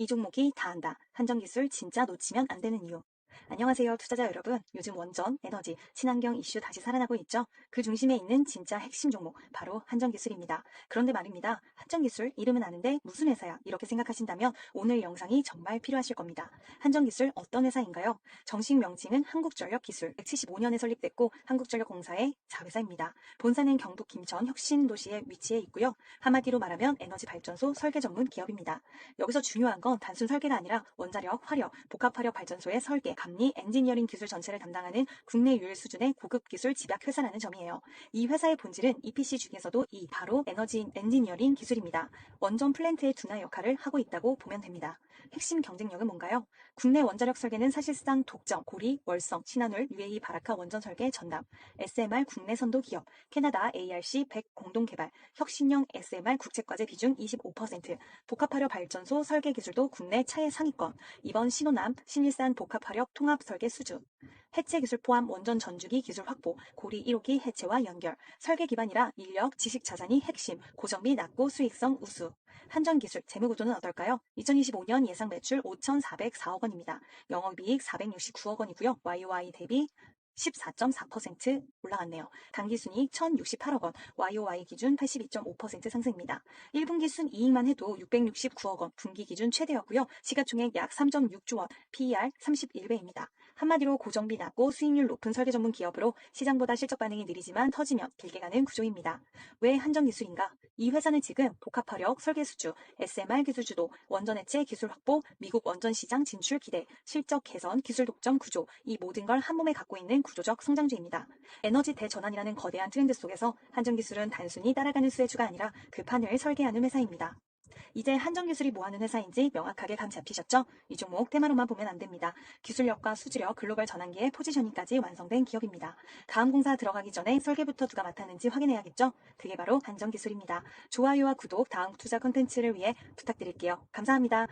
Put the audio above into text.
이 종목이 다 한다. 한정기술 진짜 놓치면 안 되는 이유. 안녕하세요, 투자자 여러분. 요즘 원전, 에너지, 친환경 이슈 다시 살아나고 있죠? 그 중심에 있는 진짜 핵심 종목, 바로 한정기술입니다. 그런데 말입니다. 한정기술 이름은 아는데 무슨 회사야? 이렇게 생각하신다면 오늘 영상이 정말 필요하실 겁니다. 한정기술 어떤 회사인가요? 정식 명칭은 한국전력기술. 175년에 설립됐고 한국전력공사의 자회사입니다. 본사는 경북 김천 혁신도시에 위치해 있고요. 한마디로 말하면 에너지 발전소 설계 전문 기업입니다. 여기서 중요한 건 단순 설계가 아니라 원자력, 화력, 복합화력 발전소의 설계, 감 리, 엔지니어링 기술 전체를 담당하는 국내 유일 수준의 고급 기술 집약 회사라는 점이에요. 이 회사의 본질은 EPC 중에서도 이 바로 에너지 엔지니어링 기술입니다. 원전 플랜트의 둔화 역할을 하고 있다고 보면 됩니다. 핵심 경쟁력은 뭔가요? 국내 원자력 설계는 사실상 독점, 고리, 월성, 신한울, UAE 바라카 원전 설계 전담, SMR 국내 선도 기업, 캐나다 ARC 100 공동 개발, 혁신형 SMR 국책과제 비중 25%, 복합화력 발전소 설계 기술도 국내 차의 상위권, 이번 신호남, 신일산 복합화력 통합 설계 수준, 해체 기술 포함 원전 전주기 기술 확보, 고리 1호기 해체와 연결, 설계 기반이라 인력, 지식 자산이 핵심, 고정비 낮고 수익성 우수. 한전 기술 재무 구조는 어떨까요? 2025년 예상 매출 5,404억 원입니다. 영업이익 469억 원이고요. YOY 대비 14.4% 올라갔네요. 당기순이익 1,068억 원, YOY 기준 82.5% 상승입니다. 1분기 순이익만 해도 669억 원, 분기 기준 최대였고요. 시가총액 약 3.6조 원, PER 31배입니다. 한마디로 고정비 낮고 수익률 높은 설계 전문 기업으로 시장보다 실적 반응이 느리지만 터지면 길게 가는 구조입니다. 왜 한정 기술인가? 이 회사는 지금 복합화력 설계 수주, SMR 기술 주도, 원전 해체 기술 확보, 미국 원전 시장 진출 기대, 실적 개선, 기술 독점 구조, 이 모든 걸 한 몸에 갖고 있는 구조적 성장주입니다. 에너지 대전환이라는 거대한 트렌드 속에서 한정 기술은 단순히 따라가는 수혜주가 아니라 그 판을 설계하는 회사입니다. 이제 한정 기술이 뭐하는 회사인지 명확하게 감 잡히셨죠? 이 종목 테마로만 보면 안 됩니다. 기술력과 수주력, 글로벌 전환기의 포지셔닝까지 완성된 기업입니다. 다음 공사 들어가기 전에 설계부터 누가 맡았는지 확인해야겠죠? 그게 바로 한정 기술입니다. 좋아요와 구독, 다음 투자 콘텐츠를 위해 부탁드릴게요. 감사합니다.